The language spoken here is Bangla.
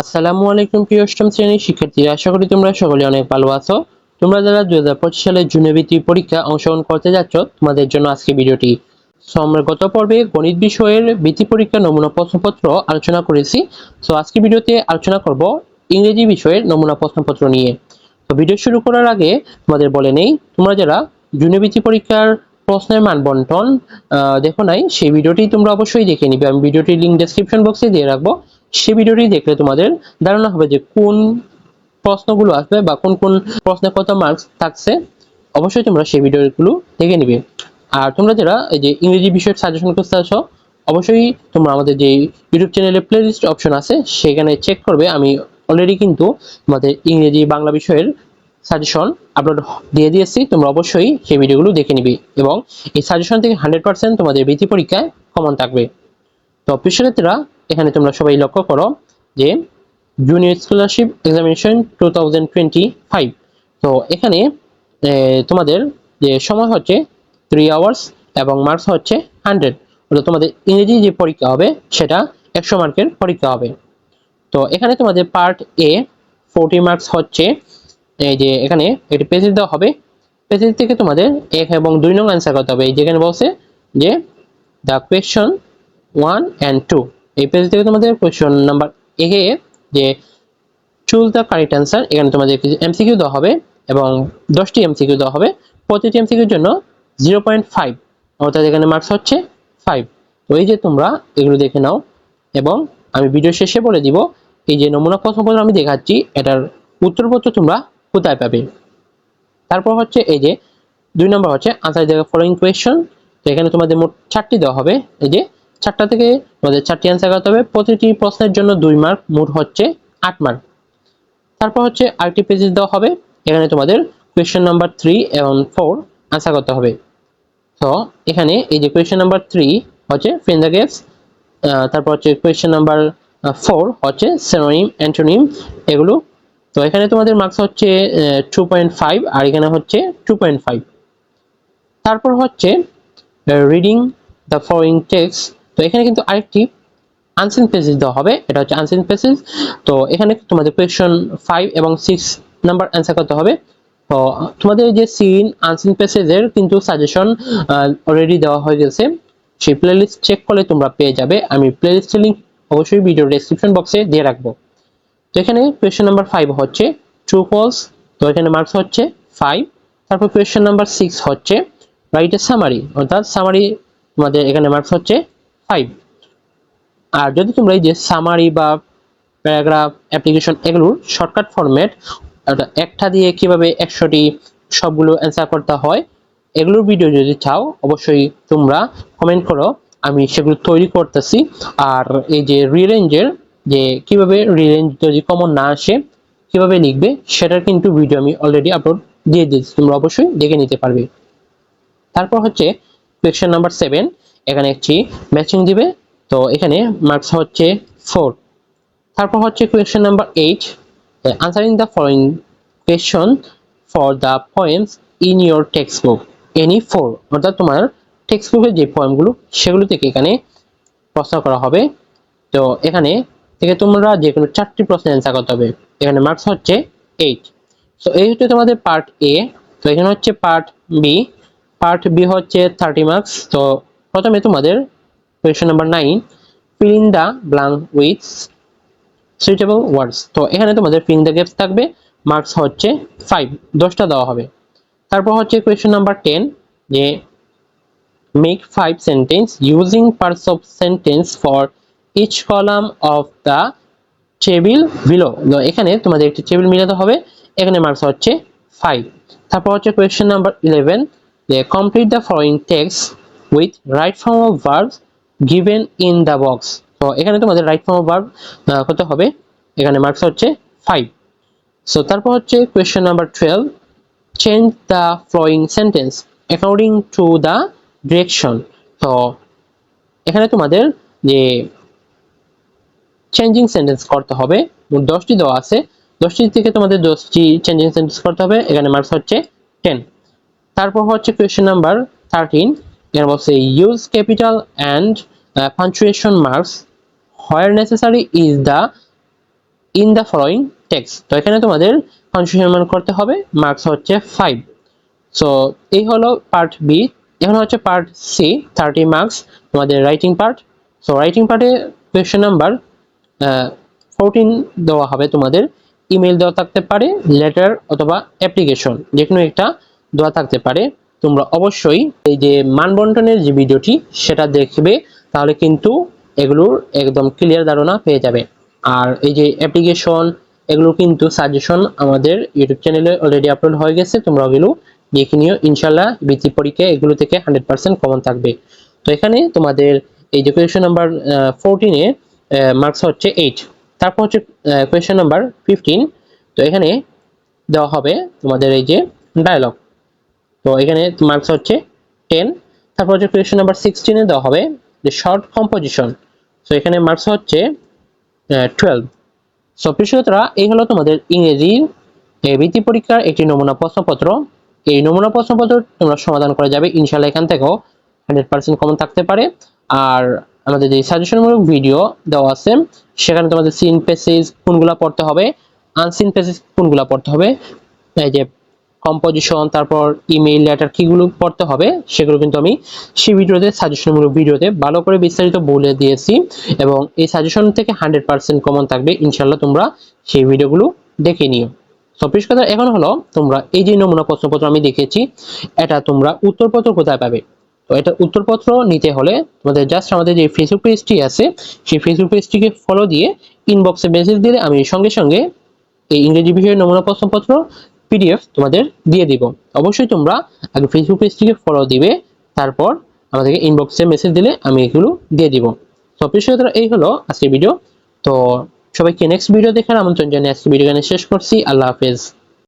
আসসালামু আলাইকুম, প্রিয় অষ্টম শ্রেণির শিক্ষার্থীরা। আশা করি তোমরা সকলে অনেক ভালো আছো। তোমরা যারা দুই হাজার পঁচিশ সালে জুনিয়র বৃত্তি পরীক্ষা অংশগ্রহণ করতে যাচ্ছ, তোমাদের জন্য আজকে ভিডিওটি। আমরা গত পর্বে গণিত বিষয়ের বৃত্তি পরীক্ষা নমুনা প্রশ্নপত্র আলোচনা করেছি। সো, আজকে ভিডিওতে আলোচনা করব ইংরেজি বিষয়ের নমুনা প্রশ্নপত্র নিয়ে। তো, ভিডিও শুরু করার আগে তোমাদের বলে নেই, তোমরা যারা জুনিয়র বৃত্তি পরীক্ষার প্রশ্নের মান বন্টন দেখো নাই, সেই ভিডিওটি তোমরা অবশ্যই দেখে নিবে। আমি ভিডিওটির লিঙ্ক ডেসক্রিপশন বক্সে দিয়ে রাখব। সেই ভিডিওটি দেখলে তোমাদের ধারণা হবে যে কোন প্রশ্নগুলো আসবে বা কোন কোন প্রশ্নে কত মার্কস থাকছে। অবশ্যই তোমরা সেই ভিডিওগুলো দেখে নিবে। আর তোমরা যারা এই যে ইংরেজি বিষয়ের সাজেশন করতে আছো অবশ্যই তোমরা আমাদের যে ইউটিউব চ্যানেলে প্লেলিস্ট অপশন আছে, সেখানে চেক করবে। আমি অলরেডি কিন্তু তোমাদের ইংরেজি বাংলা বিষয়ের সাজেশন আপলোড দিয়ে দিয়েছি। তোমরা অবশ্যই সেই ভিডিওগুলো দেখে নিবে এবং এই সাজেশন থেকে হান্ড্রেড পার্সেন্ট তোমাদের বৃত্তি পরীক্ষায় কমন থাকবে। তো প্রিয় এখানে তোমরা সবাই লক্ষ্য করো যে জুনিয়র স্কলারশিপ এক্সামিনেশন টু তো এখানে তোমাদের যে সময় হচ্ছে থ্রি আওয়ার্স এবং মার্কস হচ্ছে হান্ড্রেড অর্থাৎ তোমাদের ইংরেজি যে পরীক্ষা হবে, সেটা একশো মার্কের পরীক্ষা হবে। তো এখানে তোমাদের পার্ট এ ফোরটি মার্কস হচ্ছে এই যে এখানে একটি পেজে দেওয়া হবে। পেজের থেকে তোমাদের এক এবং দুই নং অ্যান্সার করতে হবে। এই যেখানে বলছে যে the question one and two এই পেজ থেকে তোমাদের কোয়েশন নাম্বার একে যে চুজ দ্য কারেক্ট অ্যান্সার এখানে তোমাদের কিছু এমসিকিউ দেওয়া হবে এবং দশটি এমসিকিউ দেওয়া হবে। প্রতিটি এমসিকিউর জন্য জিরো পয়েন্ট ফাইভ অর্থাৎ এখানে মার্কস হচ্ছে ফাইভ তো এই যে তোমরা এগুলো দেখে নাও এবং আমি ভিডিও শেষে বলে দিব, এই যে নমুনা প্রশ্নপত্র আমি দেখাচ্ছি, এটার উত্তরপত্র তোমরা কোথায় পাবে? তারপর হচ্ছে এই যে দুই নম্বর হচ্ছে আনসার দ্য ফলোইং কোয়েশ্চন তো এখানে তোমাদের মোট চারটি দেওয়া হবে, এই যে চারটা থেকে তোমাদের চারটি অ্যান্সার করতে হবে। প্রতিটি প্রশ্নের জন্য দুই মার্ক মোট হচ্ছে আট মার্ক তারপর হচ্ছে আরেকটি পেজেস দেওয়া হবে। এখানে তোমাদের কোয়েশ্চেন নাম্বার থ্রি এবং ফোর আনসার করতে হবে। তো এখানে এই যে কোয়েশ্চেন নাম্বার থ্রি হচ্ছে দ্য গেপস তারপর হচ্ছে কোয়েশ্চেন নাম্বার ফোর হচ্ছে সেনোনিম অ্যান্টোনিম এগুলো। তো এখানে তোমাদের মার্কস হচ্ছে টু পয়েন্ট ফাইভ আর এখানে হচ্ছে টু পয়েন্ট ফাইভ তারপর হচ্ছে রিডিং দ্য ফলোয়িং টেক্সট তো এখানে কিন্তু আরেকটি আনসিন পেজেস দেওয়া হবে। এটা হচ্ছে আনসিন পেজেস তো এখানে তোমাদের কোয়েশন ফাইভ এবং সিক্স নাম্বার অ্যান্সার করতে হবে। তো তোমাদের যে সিন আনসিন পেজেসের কিন্তু সাজেশন অলরেডি দেওয়া হয়ে গেছে। সেই প্লেলিস্ট চেক করলে তোমরা পেয়ে যাবে। আমি প্লেলিস্টের লিঙ্ক অবশ্যই ভিডিও ডেসক্রিপশন বক্সে দিয়ে রাখব। তো এখানে কোয়েশ্চেন নাম্বার ফাইভ হচ্ছে ট্রু ফলস তো এখানে মার্কস হচ্ছে ফাইভ তারপর কোয়েশ্চেন নাম্বার সিক্স হচ্ছে রাইট এ সামারি অর্থাৎ সামারি তোমাদের এখানে মার্কস হচ্ছে ফাইভ আর যদি তোমরা এই যে সামারি বা প্যারাগ্রাফ অ্যাপ্লিকেশন এগুলোর শর্টকাট ফরম্যাট একটা দিয়ে কীভাবে একশোটি সবগুলো অ্যান্সার করতে হয়, এগুলোর ভিডিও যদি চাও, অবশ্যই তোমরা কমেন্ট করো। আমি সেগুলো তৈরি করতেছি। আর এই যে রিরেঞ্জের যে কীভাবে রিরেঞ্জ যদি কমন না আসে, কীভাবে লিখবে, সেটার কিন্তু ভিডিও আমি অলরেডি আপলোড দিয়ে দিয়েছি। তোমরা অবশ্যই দেখে নিতে পারবে। তারপর হচ্ছে কোয়েশ্চেন নাম্বার সেভেন এখানে একটি ম্যাচিং দিবে। তো এখানে মার্কস হচ্ছে ফোর তারপর হচ্ছে question number eight answering the following question for the points in your text book any four অর্থাৎ তোমার টেক্সট বুকের যে পয়েন্টগুলো সেগুলো থেকে এখানে প্রশ্ন করা হবে। তো এখানে থেকে তোমরা যে কোনো চারটি প্রশ্নের অ্যান্সার করতে হবে। এখানে মার্কস হচ্ছে এইট তো এই হচ্ছে তোমাদের পার্ট এ তো এখানে হচ্ছে পার্ট বি পার্ট বি হচ্ছে থার্টি মার্কস তো প্রথমে তোমাদের question number nine fill in the with suitable words তো এখানে তোমাদের ফিল দ্য গ্যাপস থাকবে মার্কস হচ্ছে ফাইভ দশটা দেওয়া হবে। তারপর হচ্ছে কোয়েশ্চন নাম্বার টেন যে make five sentence using parts of sentence for each column of the table below এখানে তোমাদের একটি টেবিল মিলাতে হবে, এখানে মার্কস হচ্ছে ফাইভ তারপর হচ্ছে কোয়েশ্চেন নাম্বার ইলেভেন যে complete the following text with right form of verbs given in the box তো এখানে তোমাদের রাইট ফর্ম অফ ভার্ব হতে হবে। এখানে মার্কস হচ্ছে ফাইভ সো তারপর হচ্ছে question number twelve change the following sentence according to the direction তো, এখানে তোমাদের যে চেঞ্জিং সেন্টেন্স করতে হবে দশটি দেওয়া আছে। দশটি থেকে তোমাদের দশটি চেঞ্জিং সেন্টেন্স করতে হবে। এখানে মার্কস হচ্ছে টেন তারপর হচ্ছে কোয়েশ্চেন নাম্বার থার্টিন এখানে বলছে use capital and punctuation marks where necessary is the in the following text তো এখানে তোমাদের কনফিউশন করতে হবে মার্কস হচ্ছে ফাইভ সো এই হলো পার্ট বি এখন হচ্ছে পার্ট সি থার্টি মার্কস তোমাদের রাইটিং পার্ট সো রাইটিং পার্টে কোয়েশ্চেন নাম্বার ফোরটিন দেওয়া হবে তোমাদের ইমেল দেওয়া থাকতে পারে লেটার অথবা অ্যাপ্লিকেশন যে কোনো একটা দেওয়া থাকতে পারে। তোমরা অবশ্যই এই যে মানবন্টনের যে ভিডিওটি, সেটা দেখবে, তাহলে কিন্তু এগুলোর একদম ক্লিয়ার ধারণা পেয়ে যাবে। আর এই যে অ্যাপ্লিকেশন এগুলো কিন্তু সাজেশন আমাদের ইউটিউব চ্যানেলে অলরেডি আপলোড হয়ে গেছে, তোমরা ওগুলো দেখে নিও। ইনশাল্লাহ বৃত্তি পরীক্ষা এগুলো থেকে হান্ড্রেড পার্সেন্ট কমন থাকবে। তো এখানে তোমাদের এই যে কোয়েশন নাম্বার ফোরটিনে মার্কস হচ্ছে এইট তারপর হচ্ছে কোয়েশন নাম্বার ফিফটিন তো এখানে দেওয়া হবে তোমাদের এই যে ডায়লগ তো এখানে মার্কস হচ্ছে টেন তারপর হচ্ছে কোয়েশন নাম্বার সিক্সটিনে দেওয়া হবে যে শর্ট কম্পোজিশন তো এখানে মার্কস হচ্ছে টুয়েলভ সো প্রিয়তরা এই হলো তোমাদের ইংরেজির বৃত্তি পরীক্ষার একটি নমুনা প্রশ্নপত্র। এই নমুনা প্রশ্নপত্র তোমরা সমাধান করে যাবে ইনশাল্লাহ এখান থেকেও। হান্ড্রেড পার্সেন্ট কমন থাকতে পারে। আর আমাদের যে সাজেশনমূলক ভিডিও দেওয়া আছে, সেখানে তোমাদের সিন পেসেজ কোনগুলা পড়তে হবে আনসিন পেসেজ কোনগুলা পড়তে হবে। এই যে কম্পোজিশন তারপর ইমেইল লেটার কিগুলো পড়তে হবে, সেগুলো কিন্তু আমি সেই ভিডিওতে সাজেশনমূলক ভিডিওতে ভালো করে বিস্তারিত বলে দিয়েছি এবং এই সাজেশন থেকে হান্ড্রেড পার্সেন্ট কমন থাকবে। ইনশাল্লাহ তোমরা সেই ভিডিওগুলো দেখে নিও। সবকিছু কথা এখন হলো তোমরা এই যে নমুনা প্রশ্নপত্র আমি দেখেছি, এটা তোমরা উত্তরপত্র কোথায় পাবে? তো এটা উত্তরপত্র নিতে হলে তোমাদের জাস্ট আমাদের যে ফেসবুক পেজটি আছে, সেই ফেসবুক পেজটিকে ফলো দিয়ে ইনবক্সে মেসেজ দিলে আমি সঙ্গে সঙ্গে এই ইংরেজি বিষয়ের নমুনা প্রশ্নপত্র পিডিএফ তোমাদের দিয়ে দিব। অবশ্যই তোমরা আগে ফেসবুক পেজটিকে ফলো দিবে, তারপর আমাদেরকে ইনবক্সে মেসেজ দিলে আমি এগুলো দিয়ে দিব। তো প্রিয় এই হলো আজকের ভিডিও তো সবাইকে নেক্সট ভিডিও দেখার আমন্ত্রণ জানিয়ে আজকে ভিডিও শেষ করছি। আল্লাহ হাফেজ।